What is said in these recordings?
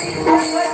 Thank you.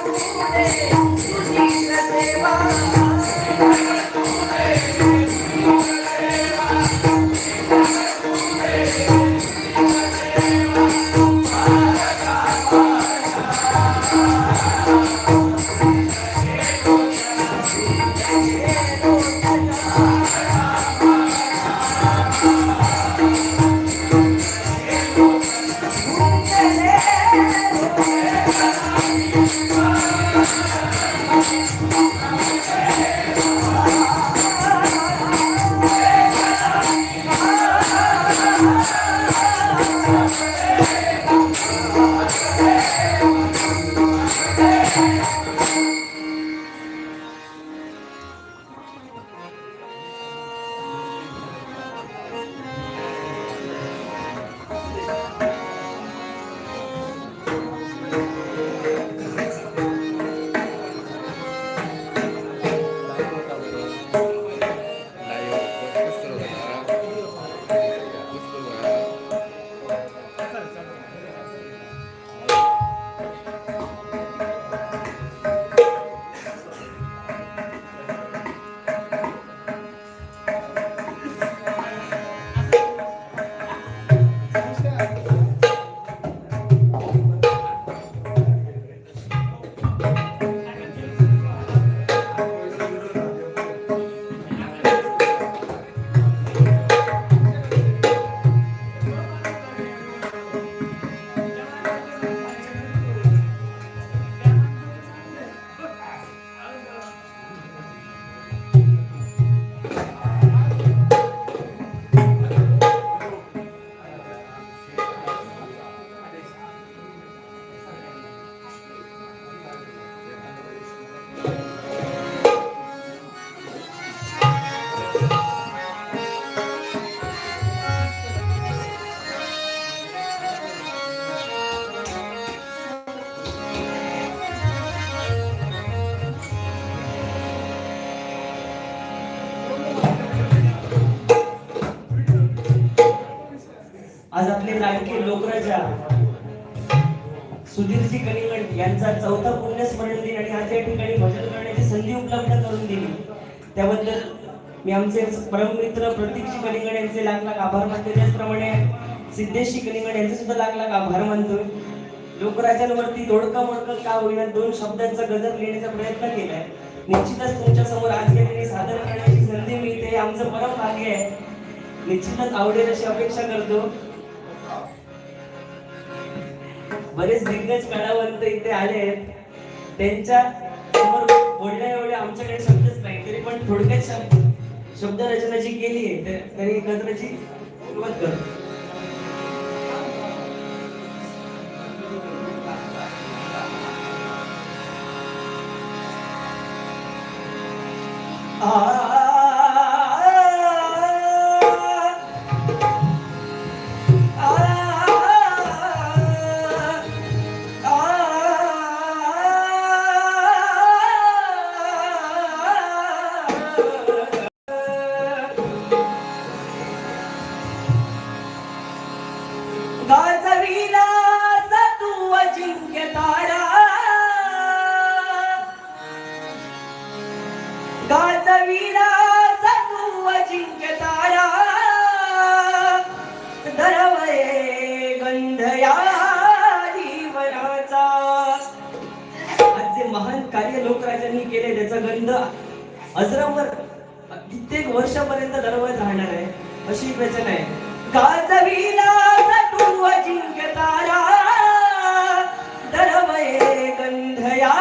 आज आपले लाडके लोकराजा सुधीरजी कलिंगड यांचा चौथा पुण्यस्मरण दिन आणि आज या ठिकाणी भजन करण्याची संधी उपलब्ध करून दिली. त्याबद्दल मी आमचे परममित्र प्रतीकजी कलिंगड यांचे लाख लाख आभार मानतो. त्याचप्रमाणे सिद्धेशजी कलिंगड यांचे सुद्धा लाख लाख आभार मानतो. लोकराजांवरती दोडका मोडका का होईना दोन शब्दांचा गजर लिहिण्याचा प्रयत्न केलाय. निश्चितच तुमच्यासमोर आज गेलेली सादर करण्याची संधी मिळते. हे आमचं परम भाग्य आहे. निश्चितच आवडेल अशी अपेक्षा करतो. बरेच दिग्गज कलावंत इथे आले आहेत. त्यांच्यासमोर बोलण्या एवढे आमच्याकडे शब्दच नाही. तरी पण थोडक्यात शब्द शब्द रचना जी केली आहे. त्या- तरी गजराची सुरुवात करतो आ अजरामर कित्येक वर्षापर्यंत दरवाज राहणार आहे अशी रचना आहे. गाजविला सटून अजिंक्य गंधया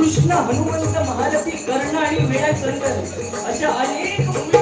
कृष्ण हनुमंत महालती कर्ण आणि वेळा कंदन अशा अनेक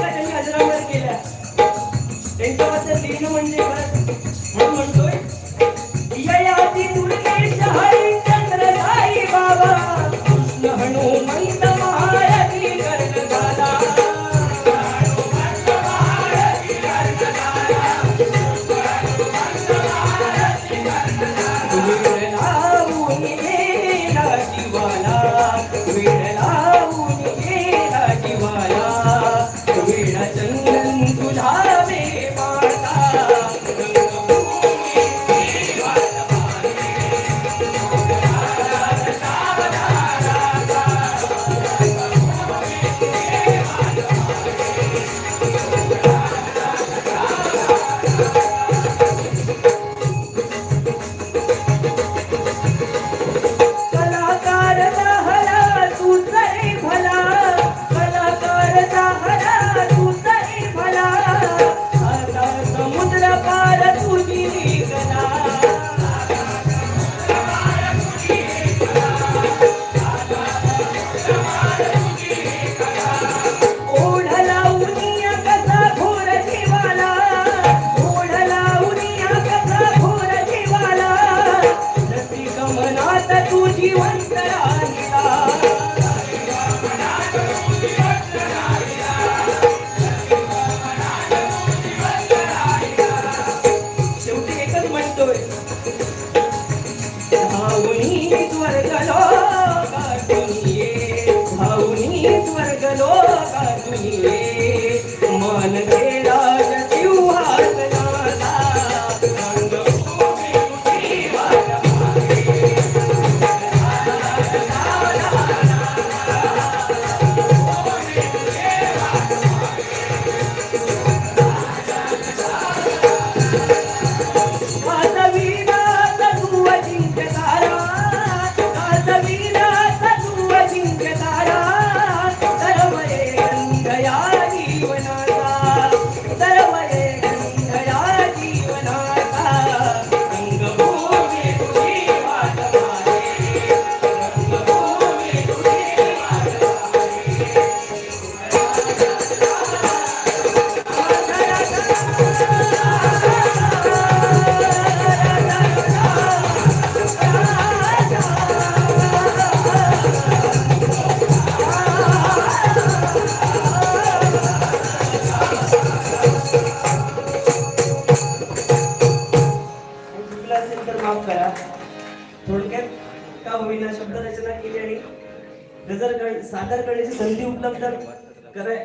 उपलब्ध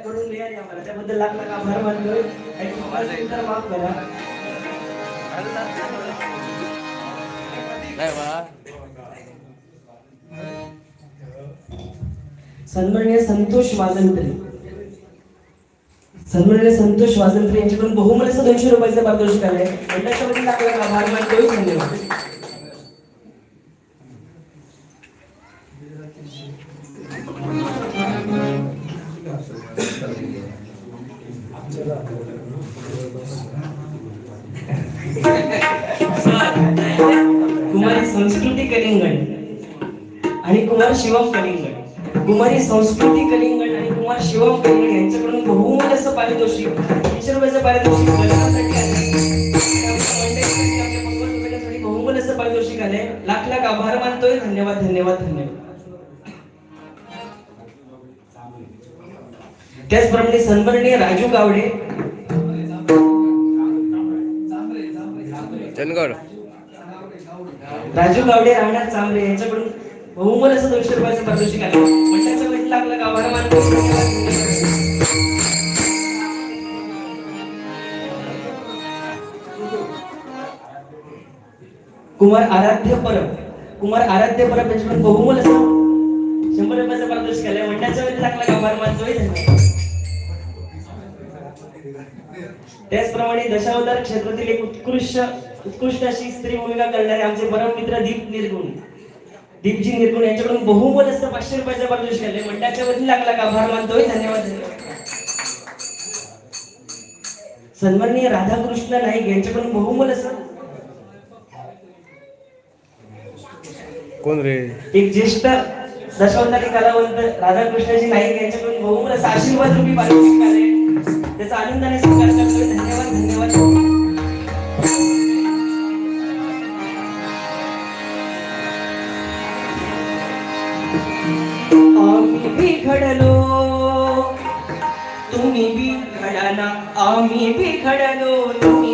करून मिळाली आम्हाला. त्याबद्दल लाख लाख आभार मानतोय. आणि तर माफ करा. सन्मान्य संतोष वाजंत्री. सन्मान्य संतोष वाजंत्री यांच्याकडून बहुमूल्य दोनशे रुपयाचं पारितोषिक आलंय. मंडळाच्या वतीने लाख लाख आभार मानतोय. धन्यवाद. संस्कृती कलिंगड आणि कुमार शिवम कलिंगड कुमारी संस्कृती कलिंगड आणि कुमार शिवम कलिंगड यांच्याकडून बहुमूल्य असं पारितोषिक तीनशे रुपयाचं पारितोषिक असं पारितोषिक आलंय. लाख लाख आभार मानतोय. धन्यवाद धन्यवाद धन्यवाद. त्याचप्रमाणे सन्माननीय राजू गावडे. चंदगड. राजू गावडे राहणार चांबरे यांच्याकडून बहुमल असं दोनशे रुपयाचं पारितोषिक आलं मंडळाच्या कुमार आराध्य परब. कुमार आराध्य परब यांच्याकडून बहुमल असं शंभर रुपयाचं पारितोषिक आलंय. मंडळाच्या वेळी लाख लाख मानतोय. त्याचप्रमाणे दशावतार क्षेत्रातील एक उत्कृष्ट उत्कृष्ट अशी स्त्री भूमिका करणारे आमचे परममित्र दीप निर्गुण. दीपजी निर्गुण यांच्याकडून बहुमोल असं पाचशे रुपयाचं पारितोषिक आले मंडळाच्या वतीने लाख लाख आभार मानतोय. धन्यवाद सन्माननीय राधाकृष्ण नाईक यांच्याकडून बहुमोल असं कोण रे? एक ज्येष्ठ दशावतारी कलावंत राधाकृष्णजी नाईक यांच्याकडून बहुमोल असं आशीर्वाद रूपी पारितोषिक आले त्याचा आनंदाने स्वीकार करतोय. धन्यवाद धन्यवाद. आम्ही बिघडलो. तुम्ही बिघडना आम्ही बिघडलो. तुम्ही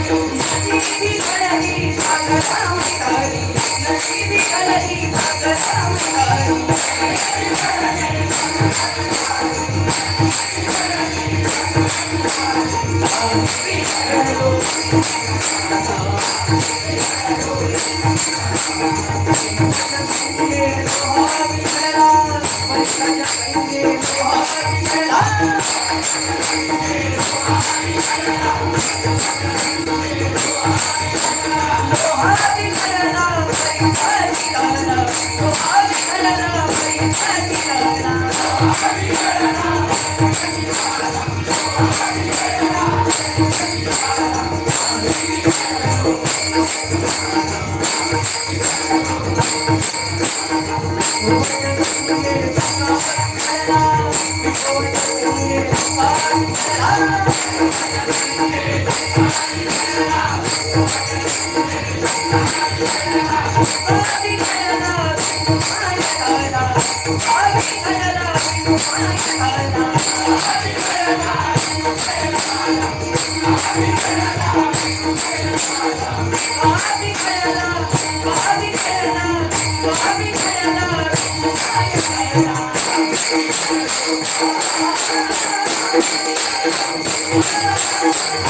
ごありがとうござい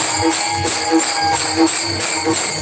ました